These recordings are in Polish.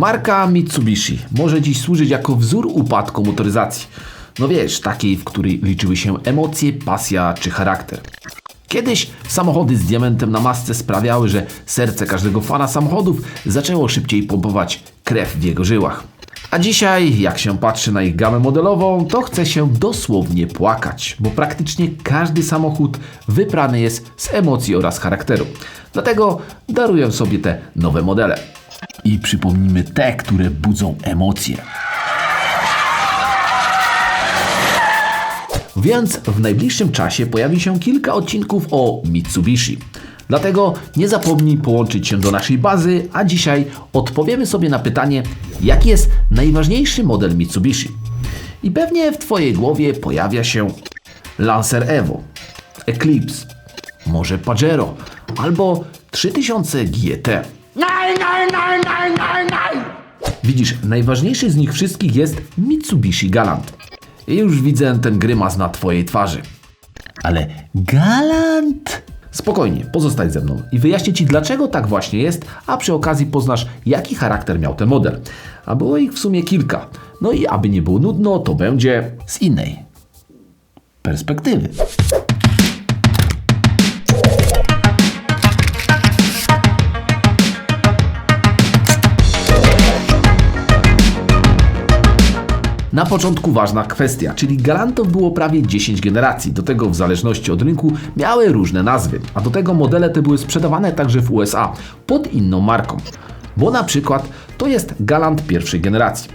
Marka Mitsubishi może dziś służyć jako wzór upadku motoryzacji. No wiesz, takiej, w której liczyły się emocje, pasja czy charakter. Kiedyś samochody z diamentem na masce sprawiały, że serce każdego fana samochodów zaczęło szybciej pompować krew w jego żyłach. A dzisiaj, jak się patrzy na ich gamę modelową, to chce się dosłownie płakać, bo praktycznie każdy samochód wyprany jest z emocji oraz charakteru. Dlatego daruję sobie te nowe modele. I przypomnijmy te, które budzą emocje. Więc w najbliższym czasie pojawi się kilka odcinków o Mitsubishi. Dlatego nie zapomnij połączyć się do naszej bazy, a dzisiaj odpowiemy sobie na pytanie, jaki jest najważniejszy model Mitsubishi. I pewnie w Twojej głowie pojawia się Lancer Evo, Eclipse, może Pajero albo 3000 GT. Nein, nein, nein, nein, nein, nein! Widzisz, najważniejszy z nich wszystkich jest Mitsubishi Galant. I już widzę ten grymas na twojej twarzy. Ale Galant? Spokojnie, pozostań ze mną i wyjaśnię ci, dlaczego tak właśnie jest, a przy okazji poznasz, jaki charakter miał ten model. A było ich w sumie kilka. No i aby nie było nudno, to będzie z innej perspektywy. Na początku ważna kwestia, czyli Galantów było prawie 10 generacji, do tego w zależności od rynku miały różne nazwy, a do tego modele te były sprzedawane także w USA pod inną marką. Bo na przykład to jest Galant pierwszej generacji,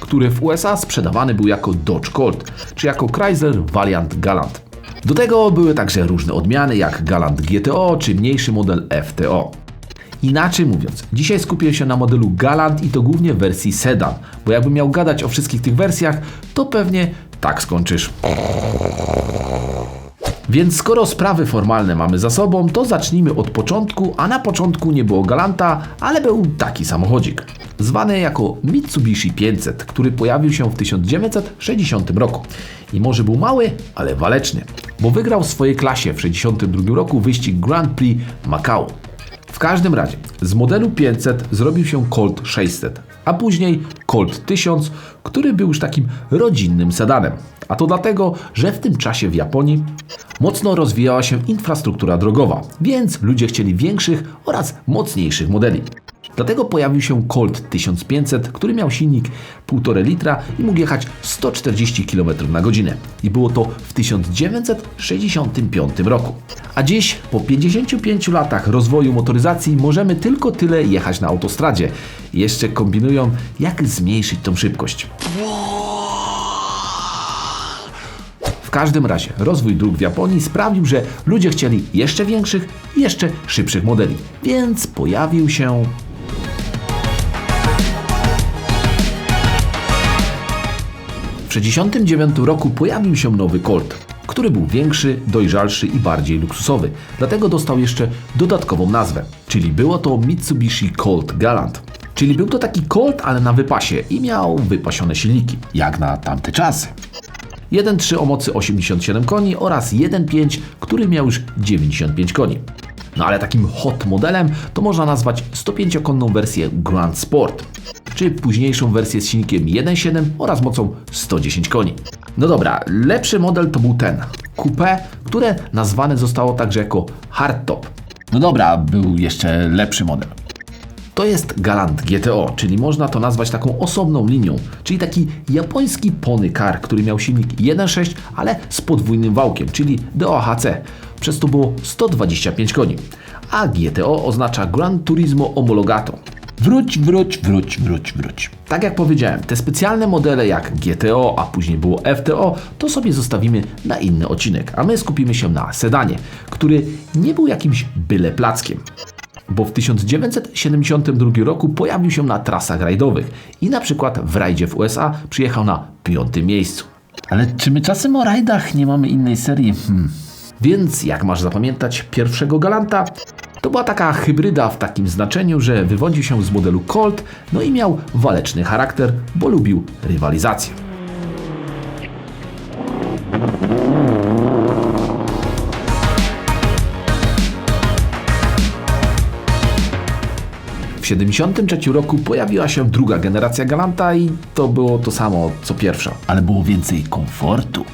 który w USA sprzedawany był jako Dodge Colt, czy jako Chrysler Valiant Galant. Do tego były także różne odmiany jak Galant GTO czy mniejszy model FTO. Inaczej mówiąc, dzisiaj skupię się na modelu Galant i to głównie w wersji sedan, bo jakbym miał gadać o wszystkich tych wersjach, to pewnie tak skończysz. Więc skoro sprawy formalne mamy za sobą, to zacznijmy od początku, a na początku nie było Galanta, ale był taki samochodzik. Zwany jako Mitsubishi 500, który pojawił się w 1960 roku. I może był mały, ale waleczny, bo wygrał w swojej klasie w 1962 roku wyścig Grand Prix Macau. W każdym razie, z modelu 500 zrobił się Colt 600, a później Colt 1000, który był już takim rodzinnym sedanem. A to dlatego, że w tym czasie w Japonii mocno rozwijała się infrastruktura drogowa, więc ludzie chcieli większych oraz mocniejszych modeli. Dlatego pojawił się Colt 1500, który miał silnik 1,5 litra i mógł jechać 140 km na godzinę. I było to w 1965 roku. A dziś, po 55 latach rozwoju motoryzacji, możemy tylko tyle jechać na autostradzie. Jeszcze kombinują, jak zmniejszyć tą szybkość. W każdym razie rozwój dróg w Japonii sprawił, że ludzie chcieli jeszcze większych, jeszcze szybszych modeli. Więc pojawił się W 1969 roku pojawił się nowy Colt, który był większy, dojrzalszy i bardziej luksusowy. Dlatego dostał jeszcze dodatkową nazwę, czyli było to Mitsubishi Colt Galant. Czyli był to taki Colt, ale na wypasie i miał wypasione silniki, jak na tamte czasy. 1.3 o mocy 87 koni oraz 1.5, który miał już 95 koni. No ale takim hot modelem to można nazwać 105-konną wersję Grand Sport, czy późniejszą wersję z silnikiem 1.7 oraz mocą 110 koni. No dobra, lepszy model to był ten, Coupe, które nazwane zostało także jako hardtop. No dobra, był jeszcze lepszy model. To jest Galant GTO, czyli można to nazwać taką osobną linią, czyli taki japoński pony car, który miał silnik 1.6, ale z podwójnym wałkiem, czyli DOHC. Przez to było 125 koni. A GTO oznacza Gran Turismo Homologato. Wróć, wróć, wróć, wróć, wróć. Tak jak powiedziałem, te specjalne modele jak GTO, a później było FTO, to sobie zostawimy na inny odcinek, a my skupimy się na sedanie, który nie był jakimś byle plackiem bo w 1972 roku pojawił się na trasach rajdowych i na przykład w rajdzie w USA przyjechał na piątym miejscu. Ale czy my czasem o rajdach nie mamy innej serii? Hmm. Więc jak masz zapamiętać pierwszego Galanta? To była taka hybryda w takim znaczeniu, że wywodził się z modelu Colt, no i miał waleczny charakter, bo lubił rywalizację. W W 73 roku pojawiła się druga generacja Galanta i to było to samo co pierwsza. Ale było więcej komfortu.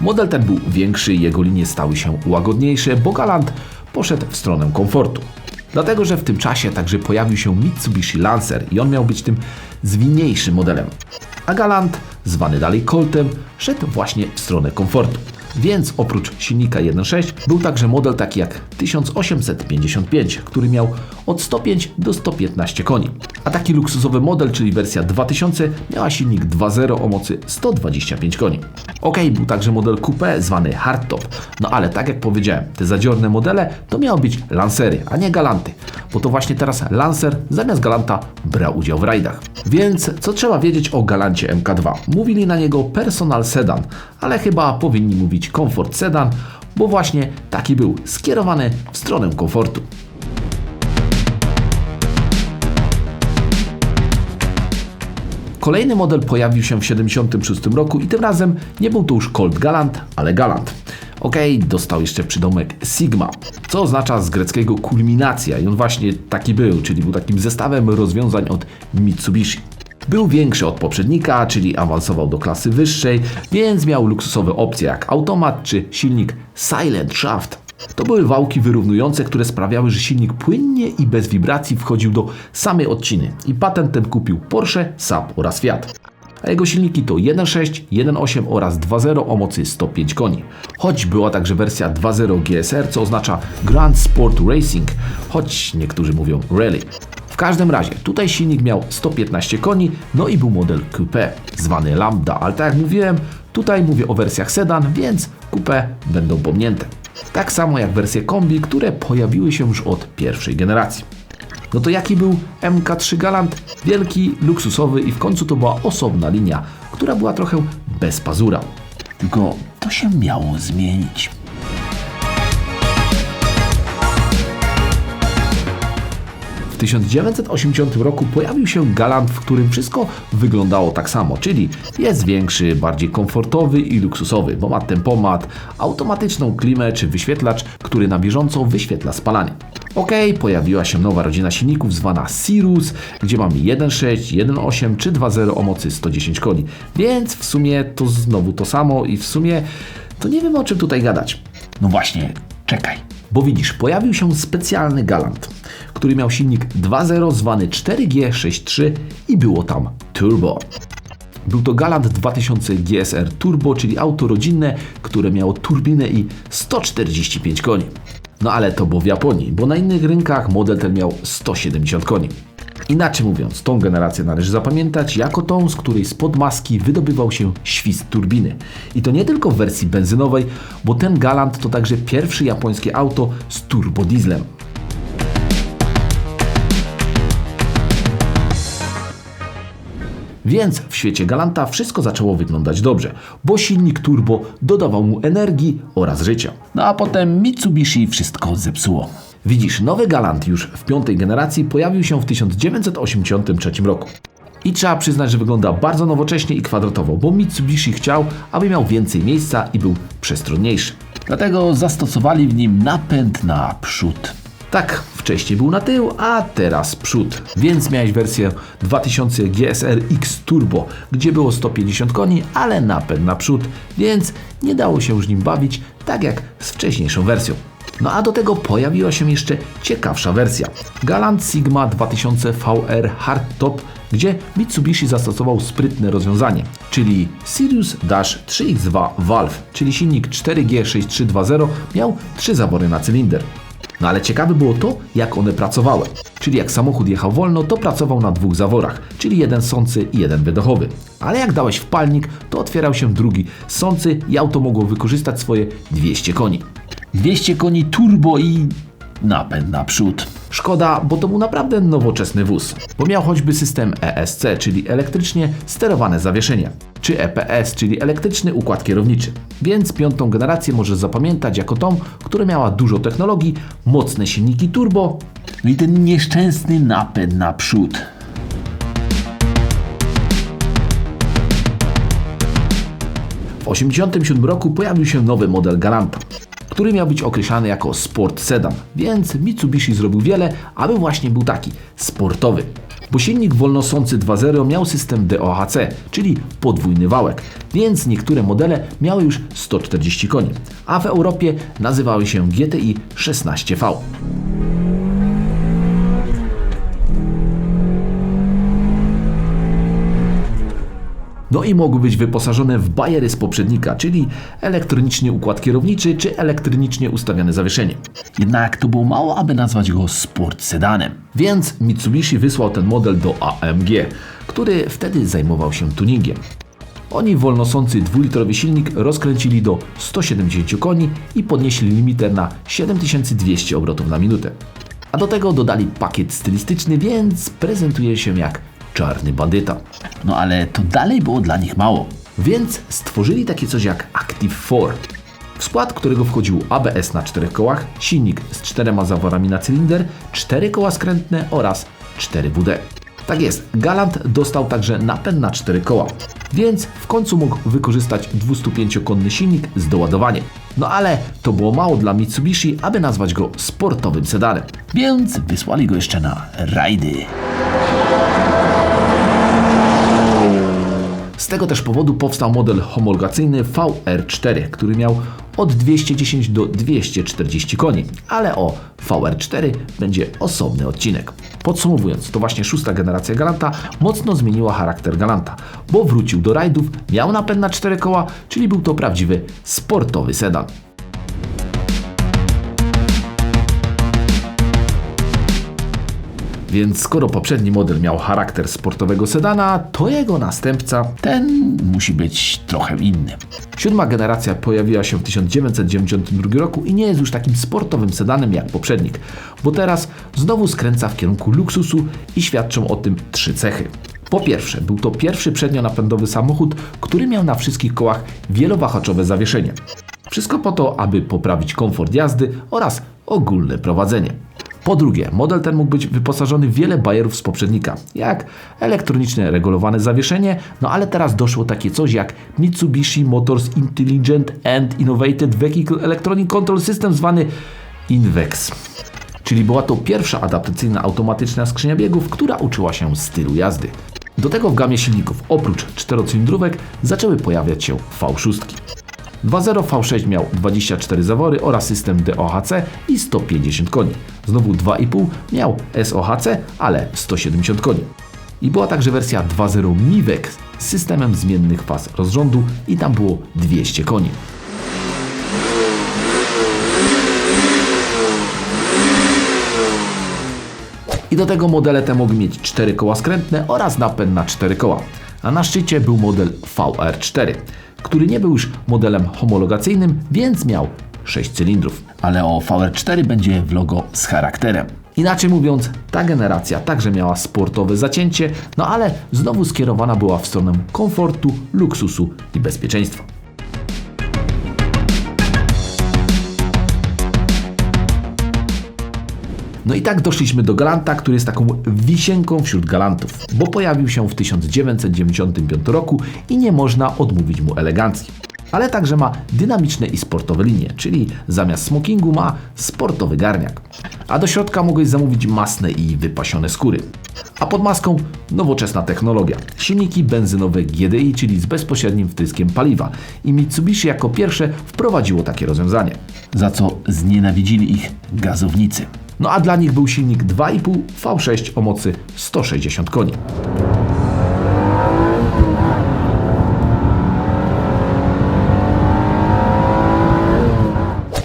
Model ten był większy i jego linie stały się łagodniejsze, bo Galant poszedł w stronę komfortu. Dlatego, że w tym czasie także pojawił się Mitsubishi Lancer i on miał być tym zwinniejszym modelem. A Galant, zwany dalej Coltem, szedł właśnie w stronę komfortu. Więc oprócz silnika 1.6 był także model taki jak 1855, który miał od 105 do 115 koni. A taki luksusowy model, czyli wersja 2000, miała silnik 2.0 o mocy 125 koni. Ok, był także model coupé zwany hardtop, no ale tak jak powiedziałem, te zadziorne modele to miały być Lancery, a nie Galanty, bo to właśnie teraz Lancer zamiast Galanta brał udział w rajdach. Więc co trzeba wiedzieć o Galancie MK2? Mówili na niego personal sedan, ale chyba powinni mówić komfort sedan, bo właśnie taki był, skierowany w stronę komfortu. Kolejny model pojawił się w 1976 roku i tym razem nie był to już Colt Galant, ale Galant. Okej, dostał jeszcze przydomek Sigma, co oznacza z greckiego kulminacja i on właśnie taki był, czyli był takim zestawem rozwiązań od Mitsubishi. Był większy od poprzednika, czyli awansował do klasy wyższej, więc miał luksusowe opcje jak automat czy silnik Silent Shaft. To były wałki wyrównujące, które sprawiały, że silnik płynnie i bez wibracji wchodził do samej odciny. I patent ten kupił Porsche, Saab oraz Fiat. A jego silniki to 1.6, 1.8 oraz 2.0 o mocy 105 koni. Choć była także wersja 2.0 GSR, co oznacza Grand Sport Racing, choć niektórzy mówią Rally. W każdym razie, tutaj silnik miał 115 koni, no i był model Coupe, zwany Lambda, ale tak jak mówiłem, tutaj mówię o wersjach sedan, więc Coupe będą pominięte. Tak samo jak wersje kombi, które pojawiły się już od pierwszej generacji. No to jaki był MK3 Galant? Wielki, luksusowy i w końcu to była osobna linia, która była trochę bez pazura. Tylko to się miało zmienić. 1980 roku pojawił się Galant, w którym wszystko wyglądało tak samo, czyli jest większy, bardziej komfortowy i luksusowy, bo ma tempomat, automatyczną klimę czy wyświetlacz, który na bieżąco wyświetla spalanie. Ok, pojawiła się nowa rodzina silników zwana Cirrus, gdzie mamy 1.6, 1.8 czy 2.0 o mocy 110 koni, więc w sumie to znowu to samo i w sumie to nie wiem o czym tutaj gadać. No właśnie, czekaj. Bo widzisz, pojawił się specjalny Galant, który miał silnik 2.0 zwany 4G63 i było tam turbo. Był to Galant 2000 GSR Turbo, czyli auto rodzinne, które miało turbinę i 145 koni. No ale to było w Japonii, bo na innych rynkach model ten miał 170 koni. Inaczej mówiąc, tą generację należy zapamiętać jako tą, z której spod maski wydobywał się świst turbiny. I to nie tylko w wersji benzynowej, bo ten Galant to także pierwsze japońskie auto z turbodieslem. Więc w świecie Galanta wszystko zaczęło wyglądać dobrze, bo silnik turbo dodawał mu energii oraz życia. No a potem Mitsubishi wszystko zepsuło. Widzisz, nowy Galant już w piątej generacji pojawił się w 1983 roku. I trzeba przyznać, że wygląda bardzo nowocześnie i kwadratowo, bo Mitsubishi chciał, aby miał więcej miejsca i był przestronniejszy. Dlatego zastosowali w nim napęd na przód. Tak, wcześniej był na tył, a teraz przód. Więc miałeś wersję 2000 GSR X Turbo, gdzie było 150 koni, ale napęd na przód, więc nie dało się już nim bawić, tak jak z wcześniejszą wersją. No a do tego pojawiła się jeszcze ciekawsza wersja. Galant Sigma 2000 VR Hardtop, gdzie Mitsubishi zastosował sprytne rozwiązanie, czyli Sirius Dash 3X2 Valve, czyli silnik 4G6320 miał trzy zawory na cylinder. No ale ciekawe było to, jak one pracowały. Czyli jak samochód jechał wolno, to pracował na dwóch zaworach, czyli jeden sący i jeden wydechowy. Ale jak dałeś w palnik, to otwierał się drugi sący i auto mogło wykorzystać swoje 200 koni. 200 koni turbo i napęd na przód. Szkoda, bo to był naprawdę nowoczesny wóz, bo miał choćby system ESC, czyli elektrycznie sterowane zawieszenie, czy EPS, czyli elektryczny układ kierowniczy. Więc piątą generację możesz zapamiętać jako tą, która miała dużo technologii, mocne silniki turbo, i ten nieszczęsny napęd na przód. W 1987 roku pojawił się nowy model Galanta, który miał być określany jako sport sedan, więc Mitsubishi zrobił wiele, aby właśnie był taki sportowy. Bo silnik wolnosący 2.0 miał system DOHC, czyli podwójny wałek, więc niektóre modele miały już 140 koni, a w Europie nazywały się GTI 16V. No i mogły być wyposażone w bajery z poprzednika, czyli elektroniczny układ kierowniczy czy elektronicznie ustawiane zawieszenie. Jednak to było mało, aby nazwać go sport sedanem. Więc Mitsubishi wysłał ten model do AMG, który wtedy zajmował się tuningiem. Oni wolnosący dwulitrowy silnik rozkręcili do 170 koni i podnieśli limiter na 7200 obrotów na minutę. A do tego dodali pakiet stylistyczny, więc prezentuje się jak czarny bandyta. No ale to dalej było dla nich mało. Więc stworzyli takie coś jak Active 4, w skład którego wchodził ABS na czterech kołach, silnik z czterema zaworami na cylinder, cztery koła skrętne oraz 4 WD. Tak jest, Galant dostał także napęd na cztery koła, więc w końcu mógł wykorzystać 205-konny silnik z doładowaniem. No ale to było mało dla Mitsubishi, aby nazwać go sportowym sedanem. Więc wysłali go jeszcze na rajdy. Z tego też powodu powstał model homologacyjny VR4, który miał od 210 do 240 koni, ale o VR4 będzie osobny odcinek. Podsumowując, to właśnie szósta generacja Galanta mocno zmieniła charakter Galanta, bo wrócił do rajdów, miał napęd na cztery koła, czyli był to prawdziwy sportowy sedan. Więc skoro poprzedni model miał charakter sportowego sedana, to jego następca Ten musi być trochę inny. Siódma generacja pojawiła się w 1992 roku i nie jest już takim sportowym sedanem jak poprzednik, bo teraz znowu skręca w kierunku luksusu i świadczą o tym trzy cechy. Po pierwsze, był to pierwszy przednionapędowy samochód, który miał na wszystkich kołach wielowahaczowe zawieszenie. Wszystko po to, aby poprawić komfort jazdy oraz ogólne prowadzenie. Po drugie, model ten mógł być wyposażony w wiele bajerów z poprzednika, jak elektroniczne regulowane zawieszenie, no ale teraz doszło takie coś jak Mitsubishi Motors Intelligent and Innovated Vehicle Electronic Control System zwany INVEX. Czyli była to pierwsza adaptacyjna automatyczna skrzynia biegów, która uczyła się stylu jazdy. Do tego w gamie silników oprócz czterocylindrówek zaczęły pojawiać się V6. 2.0 V6 miał 24 zawory oraz system DOHC i 150 koni. Znowu 2.5 miał SOHC, ale 170 koni. I była także wersja 2.0 MIVEX z systemem zmiennych faz rozrządu i tam było 200 koni. I do tego modele te mogły mieć 4 koła skrętne oraz napęd na 4 koła. A na szczycie był model VR4, który nie był już modelem homologacyjnym, więc miał 6 cylindrów. Ale o VR4 będzie w logo z charakterem. Inaczej mówiąc, ta generacja także miała sportowe zacięcie, no ale znowu skierowana była w stronę komfortu, luksusu i bezpieczeństwa. No i tak doszliśmy do Galanta, który jest taką wisienką wśród Galantów, bo pojawił się w 1995 roku i nie można odmówić mu elegancji. Ale także ma dynamiczne i sportowe linie, czyli zamiast smokingu ma sportowy garniak. A do środka mogłeś zamówić masne i wypasione skóry. A pod maską nowoczesna technologia. Silniki benzynowe GDI, czyli z bezpośrednim wtryskiem paliwa. I Mitsubishi jako pierwsze wprowadziło takie rozwiązanie. Za co znienawidzili ich gazownicy. No a dla nich był silnik 2,5 V6 o mocy 160 koni.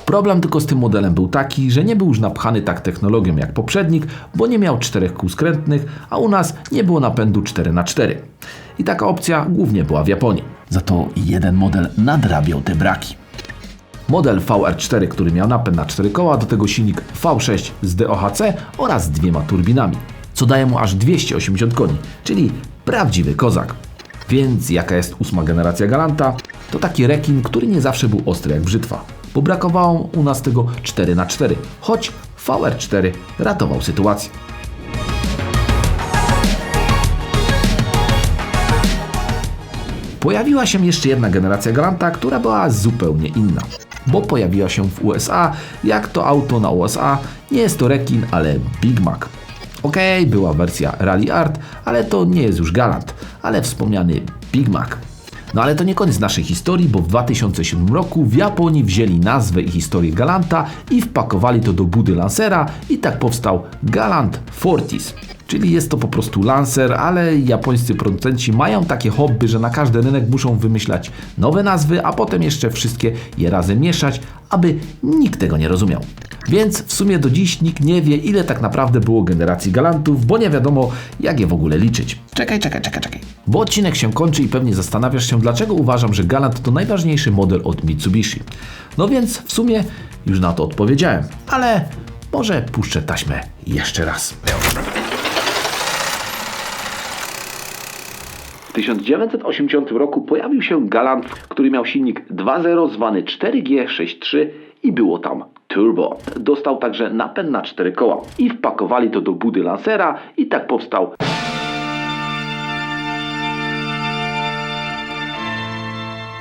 Problem tylko z tym modelem był taki, że nie był już napchany tak technologią jak poprzednik, bo nie miał czterech kół skrętnych, a u nas nie było napędu 4x4. I taka opcja głównie była w Japonii. Za to jeden model nadrabiał te braki. Model VR4, który miał napęd na 4 koła, do tego silnik V6 z DOHC oraz dwiema turbinami, co daje mu aż 280 koni, czyli prawdziwy kozak. Więc jaka jest ósma generacja Galanta? To taki rekin, który nie zawsze był ostry jak brzytwa, bo brakowało u nas tego 4x4, choć VR4 ratował sytuację. Pojawiła się jeszcze jedna generacja Galanta, która była zupełnie inna, bo pojawiła się w USA. Jak to auto na USA, nie jest to Rekin, ale Big Mac. Okej, była wersja Rally Art, ale to nie jest już Galant, ale wspomniany Big Mac. No ale to nie koniec naszej historii, bo w 2007 roku w Japonii wzięli nazwę i historię Galanta i wpakowali to do budy Lancera i tak powstał Galant Fortis. Czyli jest to po prostu Lancer, ale japońscy producenci mają takie hobby, że na każdy rynek muszą wymyślać nowe nazwy, a potem jeszcze wszystkie je razem mieszać, aby nikt tego nie rozumiał. Więc w sumie do dziś nikt nie wie, ile tak naprawdę było generacji Galantów, bo nie wiadomo, jak je w ogóle liczyć. Czekaj, czekaj, czekaj, czekaj. Bo odcinek się kończy i pewnie zastanawiasz się, dlaczego uważam, że Galant to najważniejszy model od Mitsubishi. No więc w sumie już na to odpowiedziałem, ale może puszczę taśmę jeszcze raz. W 1980 roku pojawił się Galant, który miał silnik 2.0 zwany 4G63 i było tam turbo. Dostał także napęd na 4 koła i wpakowali to do budy Lancera i tak powstał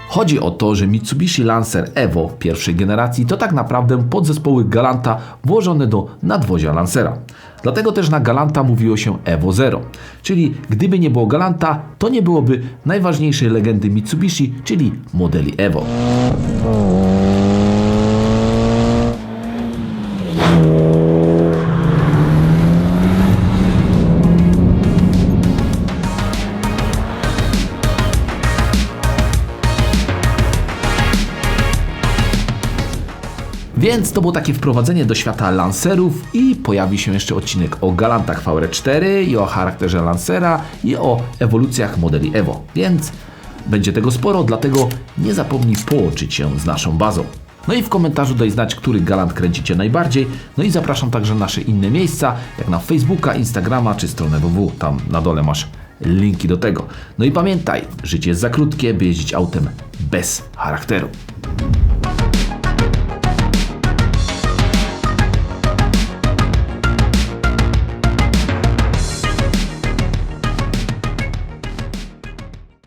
Chodzi o to, że Mitsubishi Lancer Evo pierwszej generacji to tak naprawdę podzespoły Galanta włożone do nadwozia Lancera. Dlatego też na Galanta mówiło się Evo Zero. Czyli gdyby nie było Galanta, to nie byłoby najważniejszej legendy Mitsubishi, czyli modeli Evo. Więc to było takie wprowadzenie do świata Lancerów i pojawi się jeszcze odcinek o Galantach VR4 i o charakterze Lancera i o ewolucjach modeli Evo. Więc będzie tego sporo, dlatego nie zapomnij połączyć się z naszą bazą. No i w komentarzu daj znać, który galant kręcicie najbardziej. No i zapraszam także na nasze inne miejsca, jak na Facebooka, Instagrama czy stronę www. Tam na dole masz linki do tego. No i pamiętaj, życie jest za krótkie, by jeździć autem bez charakteru.